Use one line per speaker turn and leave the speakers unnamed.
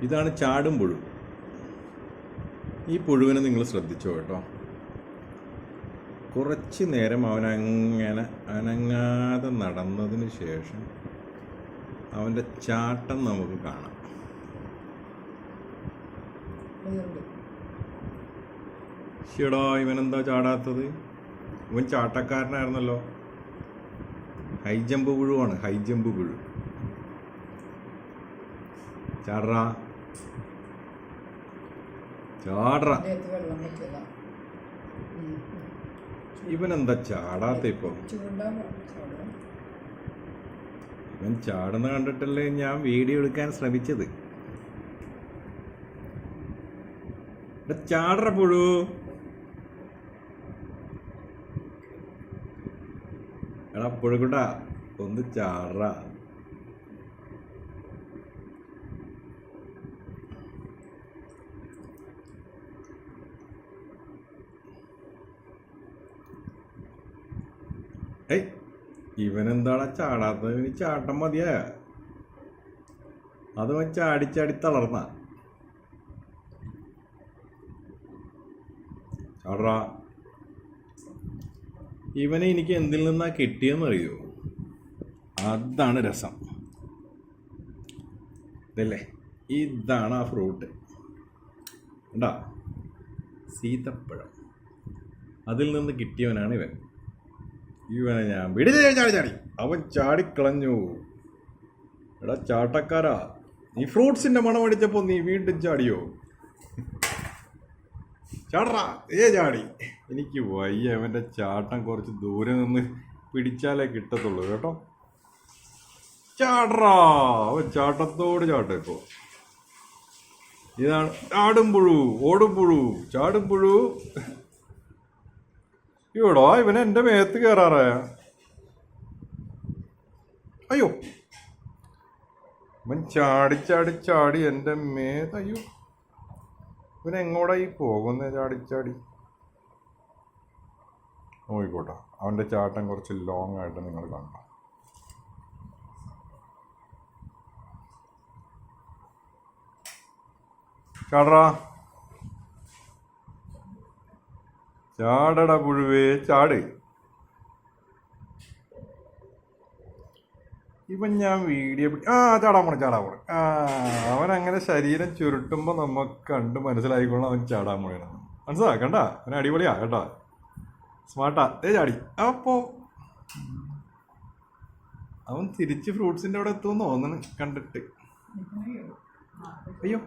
ഇതാണ് ചാടും പുഴു ഈ പുഴുവിനെ നിങ്ങൾ ശ്രദ്ധിച്ചോ കേട്ടോ. കുറച്ച് നേരം അവൻ അങ്ങനെ അനങ്ങാതെ നടന്നതിന് ശേഷം അവന്റെ ചാട്ടം നമുക്ക് കാണാം.
ശിടോ
ഷെടാ ഇവനെന്താ ചാടാത്തത്? ഇവൻ ചാട്ടക്കാരനായിരുന്നല്ലോ. ഹൈ ജമ്പ് പുഴുവാണ് ഹൈ ജമ്പ് പുഴു. ചാടറാ. ചാടറാ. ഇവനെന്താ ചാടാത്ത ഇപ്പൊ? ഇവൻ ചാടുന്ന കണ്ടിട്ടല്ലേ ഞാൻ വീഡിയോ എടുക്കാൻ ശ്രമിച്ചത്. ചാടറ പുഴു. എടാ പുഴുകുട്ടാ ഒന്ന് ചാടറ. ഏയ് ഇവനെന്താണ് ചാടാത്തത്? ഇവന് ചാട്ടം മതിയായ അത് ചാടിച്ചാടി ചാടി ചാടി തളർന്ന. ചാടറാ ഇവനെ എനിക്ക് എന്തിൽ നിന്നാ കിട്ടിയെന്ന് അറിയോ അതാണ് രസം. ഇതല്ലേ? ഇതാണ് ആ ഫ്രൂട്ട്. ഉണ്ടാ സീതപ്പഴം. അതിൽ നിന്ന് കിട്ടിയവനാണ് ഇവൻ. ഇവനെ ഞാൻ വിടില്ല ചാടി ചാടി. അവൻ ചാടിക്കളഞ്ഞു എടാ ചാട്ടക്കാരാ. നീ ഫ്രൂട്ട്സിന്റെ മണം അടിച്ചപ്പോ നീ വീണ്ടും ചാടിയോ? ചാടറാ. ഏ ചാടി. എനിക്ക് വയ്യ അവന്റെ ചാട്ടം കുറച്ച് ദൂരെ നിന്ന് പിടിച്ചാലേ കിട്ടത്തുള്ളൂ കേട്ടോ. ചാടറാ. അവൻ ചാട്ടത്തോട് ചാട്ടം ഇപ്പോ. ഇതാണ് ആടുമ്പുഴു ഓടുമ്പുഴു ഓടും പുഴു ചാടും പുഴു ഇവിടോ ഇവൻ എന്റെ മേത്ത് കയറാറായ അയ്യോ. ഇവൻ ചാടി ചാടി ചാടി എന്റെ മേത്ത് അയ്യോ. ഇവൻ എങ്ങോട്ടാ ഈ പോകുന്നേ ചാടി ചാടി? നോക്കിക്കോട്ടെ. അവന്റെ ചാട്ടം കുറച്ച് ലോങ് ആയിട്ട് നിങ്ങൾ കാണണം. ചാടറാ. ചാടട പുഴുവേ ചാട്. ഇവൻ ഞാൻ വീഡിയോ ആ ചാടാൻ പോണെ ചാടാൻ പോണെ. ആ അവൻ അങ്ങനെ ശരീരം ചുരുട്ടുമ്പോൾ നമുക്ക് കണ്ട് മനസ്സിലായിക്കൊള്ളണം അവൻ ചാടാൻ പോണെന്ന്. മനസ്സിലാ? കണ്ട? അവൻ അടിപൊളിയാ കേട്ടാ. സ്മാർട്ടാ. ഏ ചാടി. അപ്പോൾ അവൻ തിരിച്ച് ഫ്രൂട്ട്സിന്റെ അവിടെ എത്തുമെന്ന് തോന്നണ് കണ്ടിട്ട്. അയ്യോ.